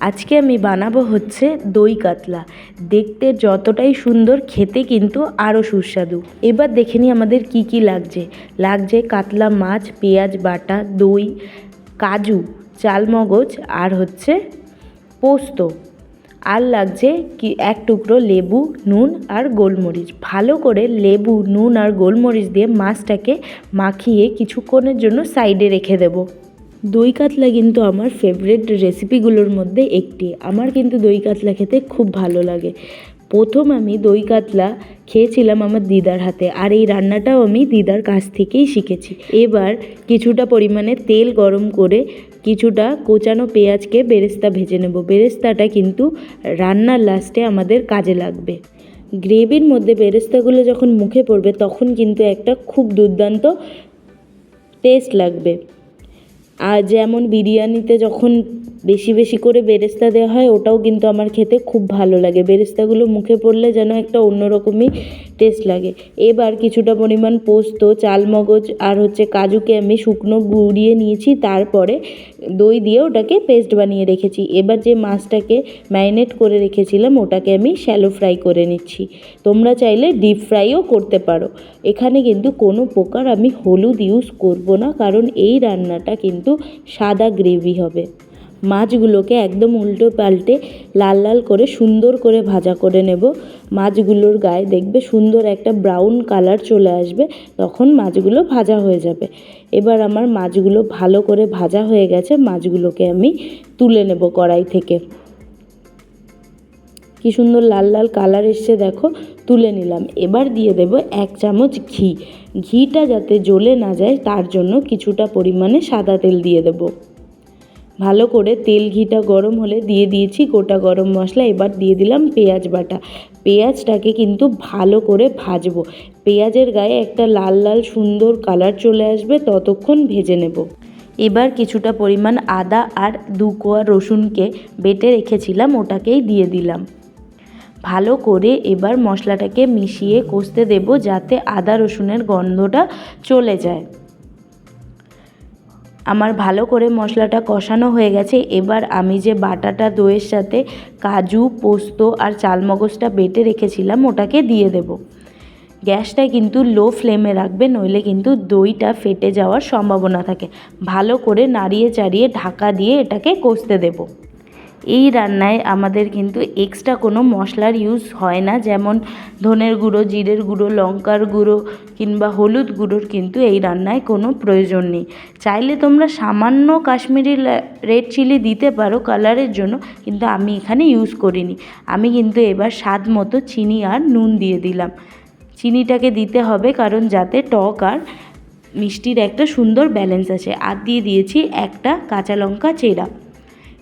আজকে আমি বানাবো হচ্ছে দই কাতলা। দেখতে যতটাই সুন্দর, খেতে কিন্তু আরও সুস্বাদু। এবার দেখে নিই আমাদের কি কি লাগছে। লাগছে কাতলা মাছ, পেঁয়াজ, বাটা, দই, কাজু, চালমগজ আর হচ্ছে পোস্ত। আর লাগছে কি, এক টুকরো লেবু, নুন আর গোলমরিচ। ভালো করে লেবু, নুন আর গোলমরিচ দিয়ে মাছটাকে মাখিয়ে কিছুক্ষণের জন্য সাইডে রেখে দেবো। দই কাতলা কিন্তু আমার ফেভারিট রেসিপিগুলোর মধ্যে একটি। আমার কিন্তু দই কাতলা খেতে খুব ভালো লাগে। প্রথম আমি দই কাতলা খেয়েছিলাম আমার দিদার হাতে, আর এই রান্নাটাও আমি দিদার কাছ থেকেই শিখেছি। এবার কিছুটা পরিমাণে তেল গরম করে কিছুটা কোচানো পেঁয়াজকে বেরেস্তা ভেজে নেব। বেরেস্তাটা কিন্তু রান্নার লাস্টে আমাদের কাজে লাগবে। গ্রেভির মধ্যে বেরেস্তাগুলো যখন মুখে পড়বে, তখন কিন্তু একটা খুব দুর্দান্ত টেস্ট লাগবে। আর যেমন বিরিয়ানিতে যখন বেশি বেশি করে বেরেস্তা দেওয়া হয়, ওটাও কিন্তু আমার খেতে খুব ভালো লাগে। বেরেস্তাগুলো মুখে পড়লে যেন একটা অন্যরকমই টেস্ট লাগে। এবার কিছুটা পরিমাণ পোস্ত, চালমগজ আর হচ্ছে কাজুকে আমি শুকনো গুঁড়িয়ে নিয়েছি, তারপরে দই দিয়ে ওটাকে পেস্ট বানিয়ে রেখেছি। এবার যে মাছটাকে ম্যারিনেট করে রেখেছিলাম, ওটাকে আমি শ্যালো ফ্রাই করে নিচ্ছি। তোমরা চাইলে ডিপ ফ্রাইও করতে পারো। এখানে কিন্তু কোনো প্রকার আমি হলুদ ইউজ করব না, কারণ এই রান্নাটা কিন্তু সাদা গ্রেভি হবে। মাছগুলোকে একদম উল্টো পাল্টে লাল লাল করে সুন্দর করে ভাজা করে নেব। মাছগুলোর গায়ে দেখবে সুন্দর একটা ব্রাউন কালার চলে আসবে, তখন মাছগুলো ভাজা হয়ে যাবে। এবার আমার মাছগুলো ভালো করে ভাজা হয়ে গেছে, মাছগুলোকে আমি তুলে নেব কড়াই থেকে। কি সুন্দর লাল লাল কালার এসছে দেখো, তুলে নিলাম। এবার দিয়ে দেব এক চামচ ঘি। ঘিটা যাতে জ্বলে না যায়, তার জন্য কিছুটা পরিমাণে সাদা তেল দিয়ে দেবো। ভালো করে তেল ঘিটা গরম হলে দিয়ে দিয়েছি গোটা গরম মশলা। এবার দিয়ে দিলাম পেঁয়াজ বাটা। পেঁয়াজটাকে কিন্তু ভালো করে ভাজবো। পেঁয়াজের গায়ে একটা লাল লাল সুন্দর কালার চলে আসবে, ততক্ষণ ভেজে নেব। এবার কিছুটা পরিমাণ আদা আর দু কোয়া রসুনকে বেটে রেখেছিলাম, ওটাকেই দিয়ে দিলাম। ভালো করে এবার মশলাটাকে মিশিয়ে কষতে দেব যাতে আদা রসুনের গন্ধটা চলে যায়। আমার ভালো করে মশলাটা কষানো হয়ে গেছে। এবার আমি যে বাটাটা দইয়ের সাথে কাজু, পোস্ত আর চালমগজটা বেটে রেখেছিলাম, ওটাকে দিয়ে দেব। গ্যাসটা কিন্তু লো ফ্লেমে রাখবে, নইলে কিন্তু দইটা ফেটে যাওয়ার সম্ভাবনা থাকে। ভালো করে নাড়িয়ে চাড়িয়ে ঢাকা দিয়ে এটাকে কষতে দেবো। এই রান্নায় আমাদের কিন্তু এক্সট্রা কোনো মশলার ইউজ হয় না। যেমন ধনের গুঁড়ো, জিরের গুঁড়ো, লঙ্কার গুঁড়ো কিংবা হলুদ গুঁড়োর কিন্তু এই রান্নায় কোনো প্রয়োজন নেই। চাইলে তোমরা সামান্য কাশ্মীরি রেড চিলি দিতে পারো কালারের জন্য, কিন্তু আমি এখানে ইউজ করিনি। আমি কিন্তু এবার স্বাদ মতো চিনি আর নুন দিয়ে দিলাম। চিনিটাকে দিতে হবে কারণ যাতে টক আর মিষ্টির একটা সুন্দর ব্যালেন্স আছে আর দিয়ে দিয়েছি একটা কাঁচা লঙ্কা চেরা।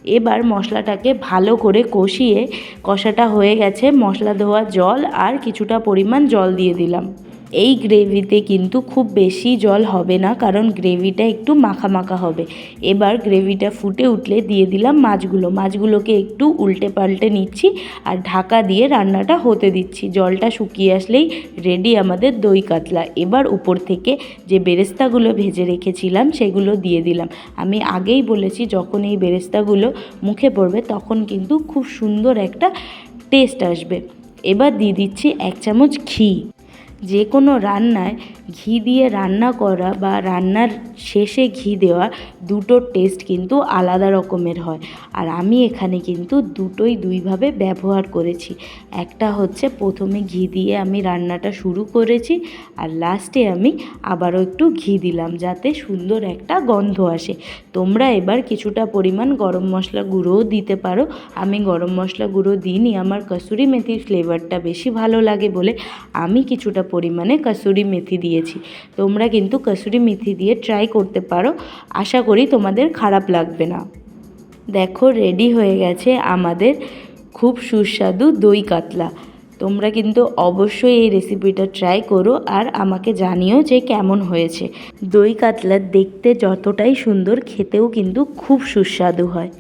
এবার মশলাটাকে ভালো করে কষিয়ে কষাটা হয়ে গেছে। মশলা ধোয়া জল আর কিছুটা পরিমাণ জল দিয়ে দিলাম। এই গ্রেভিতে কিন্তু খুব বেশি জল হবে না, কারণ গ্রেভিটা একটু মাখা মাখা হবে। এবার গ্রেভিটা ফুটে উঠলে দিয়ে দিলাম মাছগুলো। মাছগুলোকে একটু উল্টে পাল্টে নিচ্ছি আর ঢাকা দিয়ে রান্নাটা হতে দিচ্ছি। জলটা শুকিয়ে আসলেই রেডি আমাদের দই কাতলা। এবার উপর থেকে যে বেরেস্তাগুলো ভেজে রেখেছিলাম সেগুলো দিয়ে দিলাম। আমি আগেই বলেছি, যখন এই বেরেস্তাগুলো মুখে পড়বে তখন কিন্তু খুব সুন্দর একটা টেস্ট আসবে। এবার দিয়ে দিচ্ছি এক চামচ ঘি। যে কোনো রান্নায় ঘি দিয়ে রান্না করা বা রান্নার শেষে ঘি দেওয়া দুটোর টেস্ট কিন্তু আলাদা রকমের হয়। আর আমি এখানে কিন্তু দুটোই দুইভাবে ব্যবহার করেছি। একটা হচ্ছে প্রথমে ঘি দিয়ে আমি রান্নাটা শুরু করেছি আর লাস্টে আমি আবারও একটু ঘি দিলাম যাতে সুন্দর একটা গন্ধ আসে। তোমরা এবার কিছুটা পরিমাণ গরম মশলা গুঁড়োও দিতে পারো। আমি গরম মশলা গুঁড়ো দিইনি, আমার কসুরি মেথির ফ্লেভারটা বেশি ভালো লাগে বলে আমি কিছুটা পরিমাণে কসুরি মেথি দিয়েছি। তোমরা কিন্তু কসুরি মেথি দিয়ে ট্রাই করতে পারো। আশা করি তোমাদের খারাপ লাগবে না। দেখো রেডি হয়ে গেছে আমাদের খুব সুস্বাদু দই কাতলা। তোমরা কিন্তু অবশ্যই এই রেসিপিটা ট্রাই করো আর আমাকে জানিও যে কেমন হয়েছে। দই কাতলা দেখতে যতটাই সুন্দর, খেতেও কিন্তু খুব সুস্বাদু হয়।